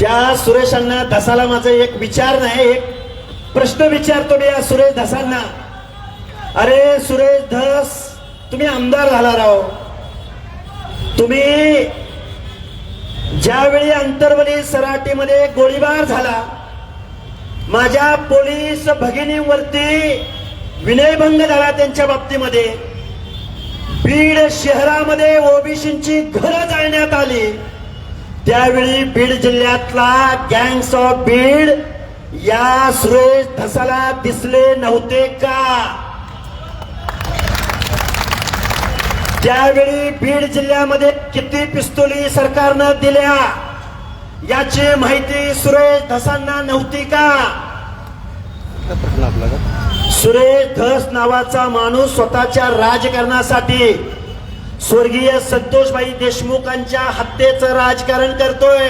त्या सुरेशांना धसाला माझा एक विचार नाही एक प्रश्न विचारतो मी या सुरेश धसांना अरे सुरेश धस तुम्ही आमदार झाला राव. तुम्ही ज्यावेळी अंतर्वली सराटीमध्ये गोळीबार झाला माझ्या पोलीस भगिनींवरती विनयभंग झाला त्यांच्या बाबतीमध्ये. बीड शहरामध्ये ओबीसींची घरं जाळण्यात आली. त्यावेळी बीड जिल्ह्यातला गँग्स ऑफ बीड या सुरेश धसाला दिसले नव्हते का? त्यावेळी बीड जिल्ह्यामध्ये किती पिस्तुली सरकारनं दिल्या? याची माहिती सुरेश धसांना नव्हती का का? सुरेश धस नावाचा माणूस स्वतःच्या राजकारणासाठी स्वर्गीय संतोषबाई देशमुखांच्या हत्येचं राजकारण करतोय.